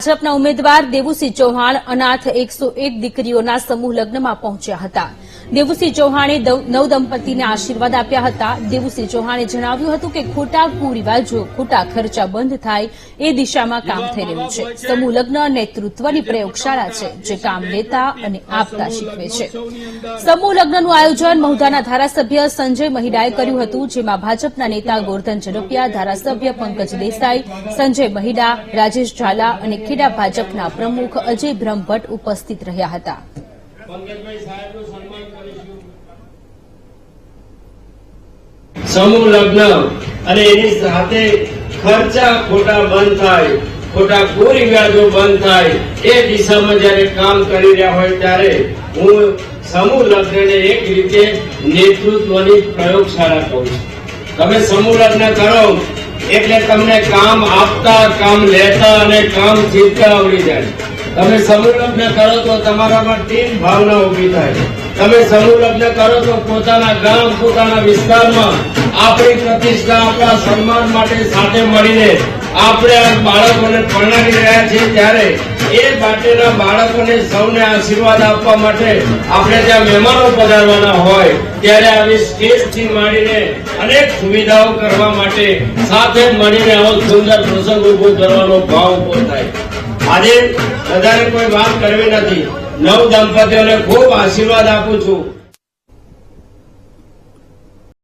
ભાજપના ઉમેદવાર દેવુસિંહ ચૌહાણ અનાથ એકસો એક દીકરીઓના સમૂહ લગ્નમાં પહોંચ્યા હતા. દેવુસિંહ ચૌહાણે નવદંપતિને આશીર્વાદ આપ્યા હતા. દેવુસિંહ ચૌહાણે જણાવ્યું હતું કે ખોટા કુરિવાજો ખોટા ખર્ચા બંધ થાય એ દિશામાં કામ થઈ રહ્યું છે. સમૂહ લગ્ન નેતૃત્વની પ્રયોગશાળા છે, જે કામ લેતા અને આપતા શીખવે છે. સમૂહ લગ્નનું આયોજન મહુધાના ધારાસભ્ય સંજય મહિડાએ કર્યું હતું, જેમાં ભાજપના નેતા ગોરધન ઝડપિયા, ધારાસભ્ય પંકજ દેસાઈ, સંજય મહિડા, રાજેશ ઝાલા અને ખેડા ભાજપના પ્રમુખ અજય બ્રહ્મભટ્ટ ઉપસ્થિત રહ્યા હતા. સમૂહ લગ્ન અને એની સાથે ખર્ચા ખોટા બંધ થાય, ખોટા કુરિવાજો બંધ થાય, એ દિશામાં જયારે કામ કરી રહ્યા હોય ત્યારે હું સમૂહ લગ્નને એક રીતે નેતૃત્વની પ્રયોગશાળા કહું છું. તમે સમૂહ લગ્ન કરો એટલે તમને કામ આપતા કામ લેતા અને કામ જીતતા આવડી જાય. તમે સમૂહ લગ્ન કરો તો તમારામાં ટીમ ભાવના ઊભી થાય. તમે સમૂહ લગ્ન કરો તો પોતાના ગામ, પોતાના વિસ્તારમાં આપણી પ્રતિષ્ઠા, આપણા સન્માન માટે સાથે મળીને આપણે આ બાળકોને પરણાવી રહ્યા છીએ ત્યારે એ માટેના બાળકોને સૌને આશીર્વાદ આપવા માટે આપણે ત્યાં મહેમાનો પધારવાના હોય ત્યારે આવી સ્ટેજથી માંડીને અનેક સુવિધાઓ કરવા માટે સાથે મળીને આવો સુંદર પ્રસંગ ઊભો કરવાનો ભાવ ઊભો થાય. આજે વધારે કોઈ વાત કરવી નથી. નવ દંપતીઓને ખૂબ આશીર્વાદ આપું છું.